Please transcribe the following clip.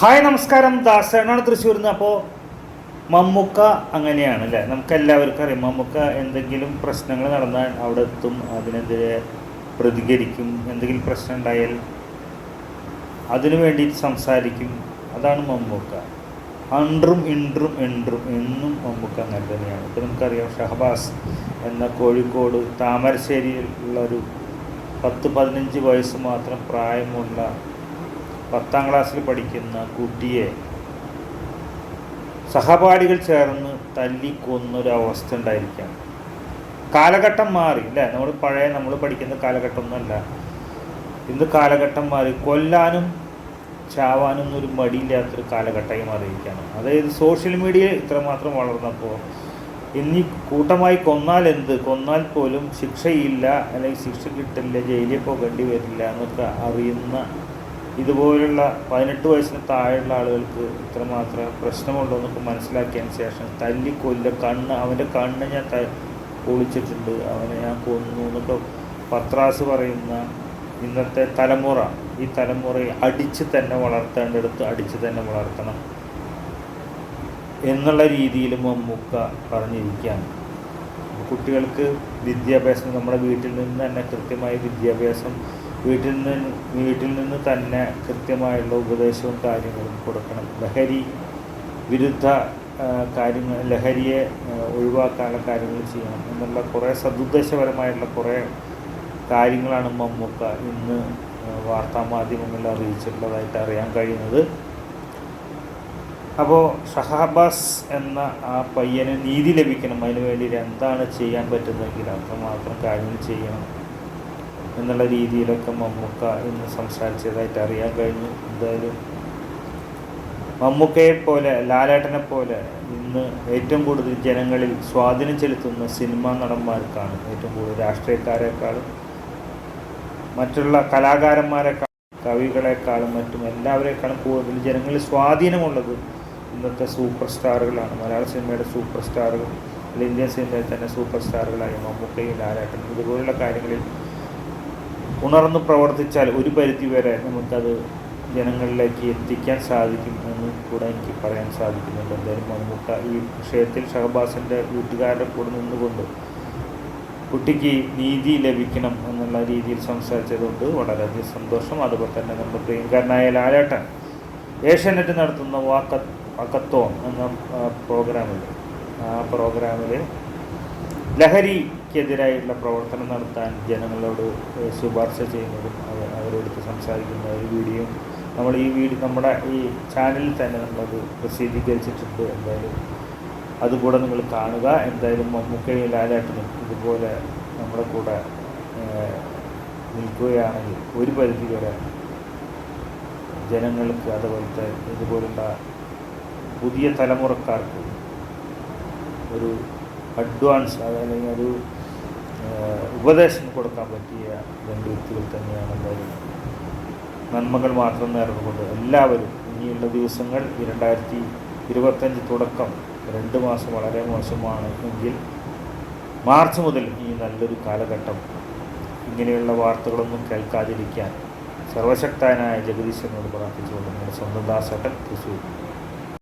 Hi നമസ്കാരം. ദാസനാണ് തൃശ്ശൂരിൽ നിന്ന് അപ്പോൾ മമ്മുക്ക അങ്ങനെയാണ് അല്ലേ? നമുക്ക് എല്ലാവർക്കും അറിയാം. മമ്മുക്ക എന്തെങ്കിലും പ്രശ്നങ്ങൾ നടന്നാൽ അവിടെ എത്തും. അതിനെതിരെ പ്രതികരിക്കും. എന്തെങ്കിലും പ്രശ്നം ഉണ്ടായാൽ അതിനു വേണ്ടി സംസാരിക്കും. അതാണ് മമ്മൂക്ക. അണ്ട്രും ഇണ്ട്രും എണ്ട്രും എന്നും മമ്മൂക്ക അങ്ങനെ തന്നെയാണ്. ഇപ്പോൾ നമുക്കറിയാം ഷഹബാസ് എന്ന കോഴിക്കോട് താമരശ്ശേരിയിലുള്ള ഒരു പത്ത് പതിനഞ്ച് വയസ്സ് മാത്രം പ്രായമുള്ള പത്താം ക്ലാസ്സിൽ പഠിക്കുന്ന കുട്ടിയെ സഹപാഠികൾ ചേർന്ന് തല്ലിക്കൊന്നൊരവസ്ഥ ഉണ്ടായിരിക്കുകയാണ്. കാലഘട്ടം മാറി അല്ലേ? നമ്മൾ പഴയ നമ്മൾ പഠിക്കുന്ന കാലഘട്ടമൊന്നുമല്ല. ഇന്ന് കാലഘട്ടം മാറി കൊല്ലാനും ചാവാനും ഒരു മടിയില്ലാത്തൊരു കാലഘട്ടമായി മാറിയിരിക്കുകയാണ്. അതായത് സോഷ്യൽ മീഡിയ ഇത്രമാത്രം വളർന്നപ്പോൾ ഇനി കൂട്ടമായി കൊന്നാൽ എന്ത്? കൊന്നാൽ പോലും ശിക്ഷയില്ല അല്ലെങ്കിൽ ശിക്ഷ കിട്ടില്ല ജയിലിൽ പോകേണ്ടി വരില്ല എന്നൊക്കെ അറിയുന്ന ഇതുപോലുള്ള പതിനെട്ട് വയസ്സിന് താഴെയുള്ള ആളുകൾക്ക് ഇത്രമാത്രം പ്രശ്നമുണ്ടോ എന്നൊക്കെ മനസ്സിലാക്കിയതിന് ശേഷം തല്ലി കൊല്ല കണ്ണ് അവന്റെ കണ്ണ് ഞാൻ ത പൊളിച്ചിട്ടുണ്ട് അവനെ ഞാൻ കൊന്നു എന്നൊക്കെ പത്രാസ് പറയുന്ന ഇന്നത്തെ തലമുറ ഈ തലമുറയെ അടിച്ച് തന്നെ വളർത്തേണ്ടടുത്ത് അടിച്ച് തന്നെ വളർത്തണം എന്നുള്ള രീതിയിൽ മമ്മൂക്ക പറഞ്ഞിരിക്കുകയാണ്. കുട്ടികൾക്ക് വിദ്യാഭ്യാസം നമ്മുടെ വീട്ടിൽ നിന്ന് തന്നെ കൃത്യമായ വിദ്യാഭ്യാസം വീട്ടിൽ നിന്ന് വീട്ടിൽ നിന്ന് തന്നെ കൃത്യമായുള്ള ഉപദേശവും കാര്യങ്ങളും കൊടുക്കണം. ലഹരി വിരുദ്ധ കാര്യങ്ങൾ ലഹരിയെ ഒഴിവാക്കാനുള്ള കാര്യങ്ങൾ ചെയ്യണം എന്നുള്ള കുറേ സതുദ്ദേശപരമായിട്ടുള്ള കുറേ കാര്യങ്ങളാണ് മമ്മൂക്ക ഇന്ന് വാർത്താ വാർത്താമാധ്യമങ്ങളിൽ അറിയിച്ചിട്ടുള്ളതായിട്ട് അറിയാൻ കഴിയുന്നത്. അപ്പോൾ ഷഹാബാസ് എന്ന ആ പയ്യന് നീതി ലഭിക്കണം. അതിനു വേണ്ടി എന്താണ് ചെയ്യാൻ പറ്റുന്നതെങ്കിൽ അത്രമാത്രം കാര്യങ്ങൾ ചെയ്യണം. എന്നുള്ള രീതിയിലൊക്കെ മമ്മൂക്ക ഇന്ന് സംസാരിച്ചതായിട്ട് അറിയാൻ കഴിഞ്ഞു. എന്തായാലും മമ്മൂക്കയെ പോലെ ലാലേട്ടനെ പോലെ ഇന്ന് ഏറ്റവും കൂടുതൽ ജനങ്ങളിൽ സ്വാധീനം ചെലുത്തുന്ന സിനിമാ നടന്മാർക്കാണ് ഏറ്റവും കൂടുതൽ രാഷ്ട്രീയക്കാരെക്കാളും മറ്റുള്ള കലാകാരന്മാരെക്കാളും കവികളെക്കാളും മറ്റും എല്ലാവരെക്കാളും കൂടുതൽ ജനങ്ങളിൽ സ്വാധീനമുള്ളത് ഇന്നത്തെ സൂപ്പർ സ്റ്റാറുകളാണ്. മലയാള സിനിമയുടെ സൂപ്പർ സ്റ്റാറുകൾ അല്ലെങ്കിൽ ഇന്ത്യൻ സിനിമയിൽ തന്നെ സൂപ്പർ സ്റ്റാറുകളായ മമ്മൂക്കയും ലാലേട്ടനും. ഇതുപോലുള്ള കാര്യങ്ങളിൽ ഉണർന്ന് പ്രവർത്തിച്ചാൽ ഒരു പരിധി വരെ നമുക്കത് ജനങ്ങളിലേക്ക് എത്തിക്കാൻ സാധിക്കും എന്ന് കൂടെ എനിക്ക് പറയാൻ സാധിക്കുന്നുണ്ട്. എന്തായാലും മണിമുട്ട ഈ വിഷയത്തിൽ ഷഹബാസിന്റെ വീട്ടുകാരുടെ കൂടെ നിന്നുകൊണ്ട് കുട്ടിക്ക് നീതി ലഭിക്കണം എന്നുള്ള രീതിയിൽ സംസാരിച്ചതുകൊണ്ട് വളരെയധികം സന്തോഷം. അതുപോലെ തന്നെ നമ്മുടെ പ്രിയങ്കരനായ ലാലേട്ടൻ ഏഷ്യാനെറ്റ് നടത്തുന്ന വാക്ക വാക്കത്തോൺ എന്ന പ്രോഗ്രാമിൽ ആ പ്രോഗ്രാമിൽ ലഹരിക്കെതിരായിട്ടുള്ള പ്രവർത്തനം നടത്താൻ ജനങ്ങളോട് ശുപാർശ ചെയ്യുന്നതും അവ- അവരോട് സംസാരിക്കുന്ന ഒരു വീഡിയോ. നമ്മൾ ഈ വീഡിയോ നമ്മുടെ ഈ ചാനലിൽ തന്നെ നമ്മളത് പ്രസിദ്ധീകരിച്ചിട്ടുണ്ട് എന്തായാലും. അതുകൂടെ നിങ്ങൾ കാണുക. എന്തായാലും മമ്മൂക്കയും ലാലാട്ടിനും ഇതുപോലെ നമ്മുടെ കൂടെ നിൽക്കുകയാണെങ്കിൽ ഒരു പരിധി വരെ ജനങ്ങൾക്ക് അതുപോലത്തെ ഇതുപോലുള്ള പുതിയ തലമുറക്കാർക്ക് ഒരു അഡ്വാൻസ് അതല്ലെങ്കിൽ ഒരു ഉപദേശം കൊടുക്കാൻ പറ്റിയ രണ്ട് വ്യക്തികൾ തന്നെയാണ് എന്തായാലും നന്മകൾ മാത്രം നേർന്നുകൊണ്ട് എല്ലാവരും ഇനിയുള്ള ദിവസങ്ങൾ ഈ രണ്ടായിരത്തി ഇരുപത്തഞ്ച് തുടക്കം രണ്ട് മാസം വളരെ മോശമാണ് എങ്കിൽ മാർച്ച് മുതൽ ഈ നല്ലൊരു കാലഘട്ടം. ഇങ്ങനെയുള്ള വാർത്തകളൊന്നും കേൾക്കാതിരിക്കാൻ സർവശക്തനായ ജഗദീശനോട് പ്രാർത്ഥിച്ചുകൊണ്ട് നമ്മുടെ സ്വന്തം ദാസട്ടൻ തൃശ്ശൂർ.